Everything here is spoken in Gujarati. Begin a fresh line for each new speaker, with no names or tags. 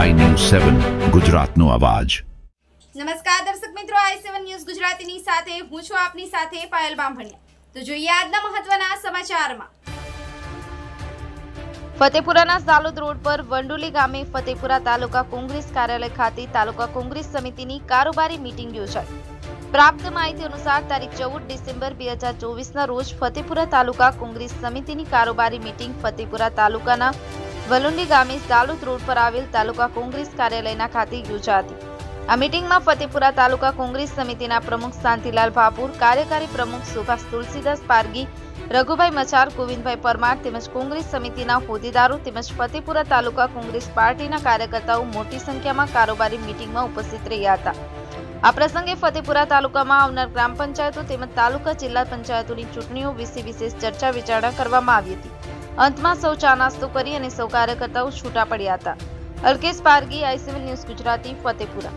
સેવન ગુજરાતનો અવાજ.
નમસ્કાર દર્શક મિત્રો આઈ સેવન ન્યૂઝ ગુજરાતીની સાથે હું છું આપની સાથે પાયલ બામભણિયા. તો જોઈએ આજના મહત્વના સમાચારમાં. ફતેપુરાના સાલોદ રોડ પર વંડુલી ગામે ફતેપુરા તાલુકા કોંગ્રેસ કાર્યાલય ખાતે તાલુકા કોંગ્રેસ સમિતિની કારોબારી મીટિંગ યોજાઈ. પ્રાપ્ત માહિતી અનુસાર તારીખ ચૌદ ડિસેમ્બર બે હજાર ચોવીસના રોજ ફતેપુરા તાલુકા કોંગ્રેસ સમિતિની કારોબારી મીટિંગ ફતેપુરા તાલુકાના વલુંડી ગામે સાલુત રોડ પર આવેલ તાલુકા કોંગ્રેસ કાર્યાલયના ખાતે યોજાતી. આ મીટિંગમાં ફતેપુરા તાલુકા કોંગ્રેસ સમિતિના પ્રમુખ શાંતિલાલ ભાપુર, કાર્યકારી પ્રમુખ સુભાષ તુલસીદાસ પારગી, રઘુભાઈ મચાર, ગોવિંદભાઈ પરમાર તેમજ કોંગ્રેસ સમિતિના હોદ્દેદારો તેમજ ફતેપુરા તાલુકા કોંગ્રેસ પાર્ટીના કાર્યકર્તાઓ મોટી સંખ્યામાં કારોબારી મીટિંગમાં ઉપસ્થિત રહ્યા હતા. આ પ્રસંગે ફતેપુરા તાલુકામાં આવનાર ગ્રામ પંચાયતો તેમજ તાલુકા જિલ્લા પંચાયતોની ચૂંટણીઓ વિશે વિશેષ ચર્ચા વિચારણા કરવામાં આવી હતી. અંતમાં સૌ ચા નાસ્તો કરી અને સૌ કાર્યકર્તાઓ છૂટા પડ્યા હતા. Alkesh Pargi ICV news Gujarati, Fatepura.